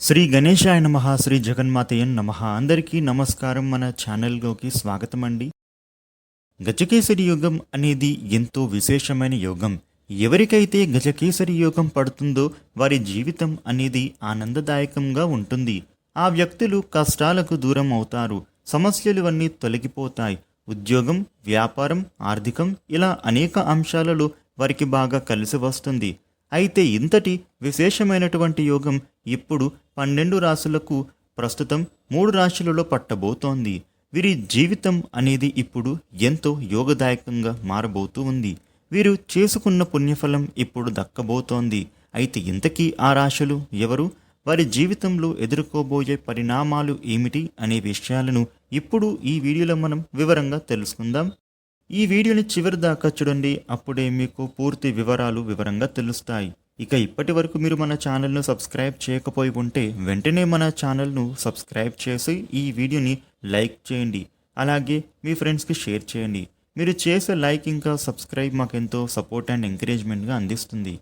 శ్రీ గణేశాయ నమ శ్రీ జగన్మాతయన్ నమ. అందరికీ నమస్కారం. మన ఛానల్లోకి స్వాగతం అండి గజకేసరి యోగం అనేది ఎంతో విశేషమైన యోగం. ఎవరికైతే గజకేసరి యోగం పడుతుందో వారి జీవితం అనేది ఆనందదాయకంగా ఉంటుంది. ఆ వ్యక్తులు కష్టాలకు దూరం అవుతారు. సమస్యలు అన్నీ తొలగిపోతాయి. ఉద్యోగం వ్యాపారం ఆర్థికం ఇలా అనేక అంశాలలో వారికి బాగా కలిసి వస్తుంది. అయితే ఇంతటి విశేషమైనటువంటి యోగం ఇప్పుడు పన్నెండు రాశులకు ప్రస్తుతం మూడు రాశులలో పట్టబోతోంది. వీరి జీవితం అనేది ఇప్పుడు ఎంతో యోగదాయకంగా మారబోతూ ఉంది. వీరు చేసుకున్న పుణ్యఫలం ఇప్పుడు దక్కబోతోంది. అయితే ఇంతకీ ఆ రాశులు ఎవరు? వారి జీవితంలో ఎదుర్కోబోయే పరిణామాలు ఏమిటి అనే విషయాలను ఇప్పుడు ఈ వీడియోలో మనం వివరంగా తెలుసుకుందాం. ఈ వీడియోని చివరి దాకా చూడండి. అప్పుడే మీకు పూర్తి వివరాలు వివరంగా తెలుస్తాయి. ఇక ఇప్పటి వరకు మీరు మన ఛానల్ను సబ్స్క్రైబ్ చేయకపోయి ఉంటే వెంటనే మన ఛానల్ను సబ్స్క్రైబ్ చేసి ఈ వీడియోని లైక్ చేయండి. అలాగే మీ ఫ్రెండ్స్కి షేర్ చేయండి. మీరు చేసే లైక్ ఇంకా సబ్స్క్రైబ్ మాకెంతో సపోర్ట్ అండ్ ఎంకరేజ్మెంట్గా అందిస్తుంది.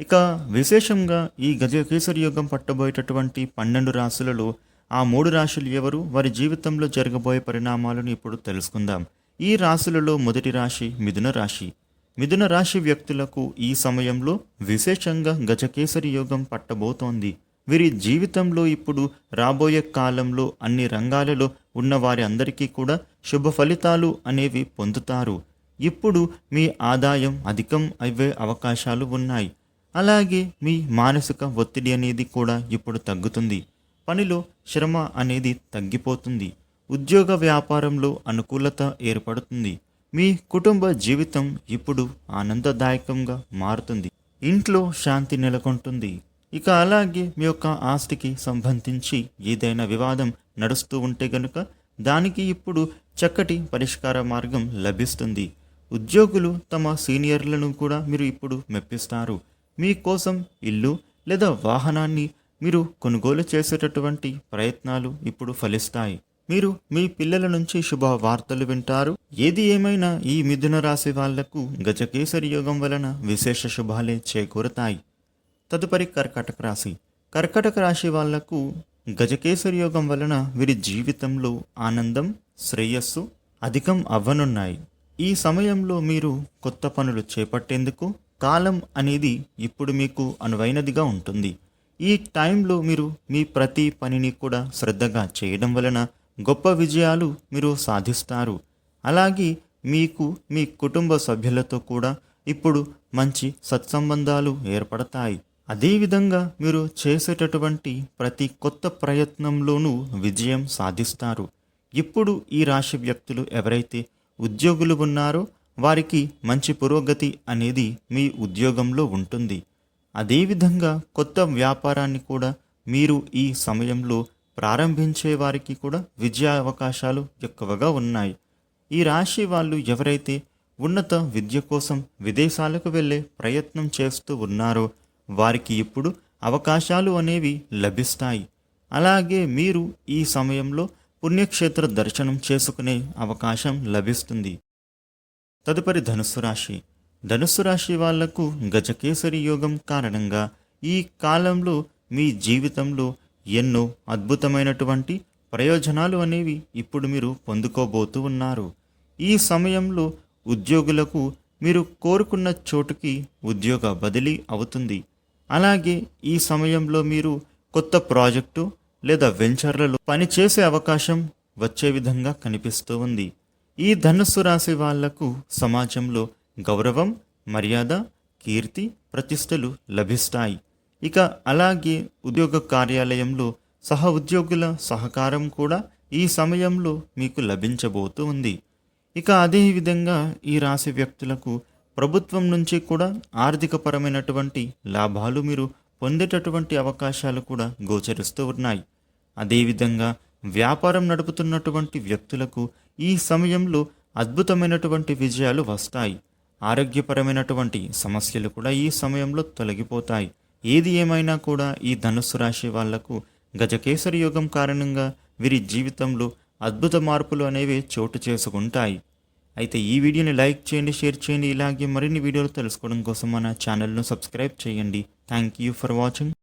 ఇక విశేషంగా ఈ గజకేసరి యుగం పట్టబోయేటటువంటి పన్నెండు రాశులలో ఆ మూడు రాశులు ఎవరు? వారి జీవితంలో జరగబోయే పరిణామాలను ఇప్పుడు తెలుసుకుందాం. ఈ రాశులలో మొదటి రాశి మిథున రాశి. మిథున రాశి వ్యక్తులకు ఈ సమయంలో విశేషంగా గజకేసరి యోగం పట్టబోతోంది. వీరి జీవితంలో ఇప్పుడు రాబోయే కాలంలో అన్ని రంగాలలో ఉన్న వారి అందరికీ కూడా శుభ ఫలితాలు అనేవి పొందుతారు. ఇప్పుడు మీ ఆదాయం అధికం అయ్యే అవకాశాలు ఉన్నాయి. అలాగే మీ మానసిక ఒత్తిడి అనేది కూడా ఇప్పుడు తగ్గుతుంది. పనిలో శ్రమ అనేది తగ్గిపోతుంది. ఉద్యోగ వ్యాపారంలో అనుకూలత ఏర్పడుతుంది. మీ కుటుంబ జీవితం ఇప్పుడు ఆనందదాయకంగా మారుతుంది. ఇంట్లో శాంతి నెలకొంటుంది. ఇక అలాగే మీ యొక్క ఆస్తికి సంబంధించి ఏదైనా వివాదం నడుస్తూ ఉంటే గనుక దానికి ఇప్పుడు చక్కటి పరిష్కార మార్గం లభిస్తుంది. ఉద్యోగులు తమ సీనియర్లను కూడా మీరు ఇప్పుడు మెప్పిస్తారు. మీకోసం ఇల్లు లేదా వాహనాన్ని మీరు కొనుగోలు చేసేటటువంటి ప్రయత్నాలు ఇప్పుడు ఫలిస్తాయి. మీరు మీ పిల్లల నుంచి శుభ వార్తలు వింటారు. ఏది ఏమైనా ఈ మిథున రాశి వాళ్ళకు గజకేసరి యోగం వలన విశేష శుభాలే చేకూరతాయి. తదుపరి కర్కటక రాశి. కర్కటక రాశి వాళ్ళకు గజకేసరి యోగం వలన వీరి జీవితంలో ఆనందం శ్రేయస్సు అధికం అవ్వనున్నాయి. ఈ సమయంలో మీరు కొత్త పనులు చేపట్టేందుకు కాలం అనేది ఇప్పుడు మీకు అనువైనదిగా ఉంటుంది. ఈ టైంలో మీరు మీ ప్రతి పనిని కూడా శ్రద్ధగా చేయడం వలన గొప్ప విజయాలు మీరు సాధిస్తారు. అలాగే మీకు మీ కుటుంబ సభ్యులతో కూడా ఇప్పుడు మంచి సత్సంబంధాలు ఏర్పడతాయి. అదేవిధంగా మీరు చేసేటటువంటి ప్రతి కొత్త ప్రయత్నంలోనూ విజయం సాధిస్తారు. ఇప్పుడు ఈ రాశి వ్యక్తులు ఎవరైతే ఉద్యోగులు ఉన్నారో వారికి మంచి పురోగతి అనేది మీ ఉద్యోగంలో ఉంటుంది. అదేవిధంగా కొత్త వ్యాపారాన్ని కూడా మీరు ఈ సమయంలో ప్రారంభించే వారికి కూడా విద్యా అవకాశాలు ఎక్కువగా ఉన్నాయి. ఈ రాశి వాళ్ళు ఎవరైతే ఉన్నత విద్య కోసం విదేశాలకు వెళ్ళే ప్రయత్నం చేస్తూ ఉన్నారో వారికి ఇప్పుడు అవకాశాలు అనేవి లభిస్తాయి. అలాగే మీరు ఈ సమయంలో పుణ్యక్షేత్ర దర్శనం చేసుకునే అవకాశం లభిస్తుంది. తదుపరి ధనుస్సు రాశి. ధనుస్సు రాశి వాళ్ళకు గజకేసరి యోగం కారణంగా ఈ కాలంలో మీ జీవితంలో ఎన్నో అద్భుతమైనటువంటి ప్రయోజనాలు అనేవి ఇప్పుడు మీరు పొందుకోబోతూ ఉన్నారు. ఈ సమయంలో ఉద్యోగులకు మీరు కోరుకున్న చోటుకి ఉద్యోగ బదిలీ అవుతుంది. అలాగే ఈ సమయంలో మీరు కొత్త ప్రాజెక్టు లేదా వెంచర్లలో పనిచేసే అవకాశం వచ్చే విధంగా కనిపిస్తూ ఉంది. ఈ ధనుస్సు రాశి వాళ్ళకు సమాజంలో గౌరవం మర్యాద కీర్తి ప్రతిష్టలు లభిస్తాయి. ఇక అలాగే ఉద్యోగ కార్యాలయంలో సహ ఉద్యోగుల సహకారం కూడా ఈ సమయంలో మీకు లభించబోతూ ఉంది. ఇక అదేవిధంగా ఈ రాశి వ్యక్తులకు ప్రభుత్వం నుంచి కూడా ఆర్థికపరమైనటువంటి లాభాలు మీరు పొందేటటువంటి అవకాశాలు కూడా గోచరిస్తూ ఉన్నాయి. అదేవిధంగా వ్యాపారం నడుపుతున్నటువంటి వ్యక్తులకు ఈ సమయంలో అద్భుతమైనటువంటి విజయాలు వస్తాయి. ఆరోగ్యపరమైనటువంటి సమస్యలు కూడా ఈ సమయంలో తొలగిపోతాయి. ఏది ఏమైనా కూడా ఈ ధనుస్సు రాశి వాళ్ళకు గజకేసరి యోగం కారణంగా వీరి జీవితంలో అద్భుత మార్పులు అనేవి చోటు చేసుకుంటాయి. అయితే ఈ వీడియోని లైక్ చేయండి షేర్ చేయండి. ఇలాగే మరిన్ని వీడియోలు తెలుసుకోవడం కోసం మన ఛానల్ను సబ్స్క్రైబ్ చేయండి. Thank you for watching.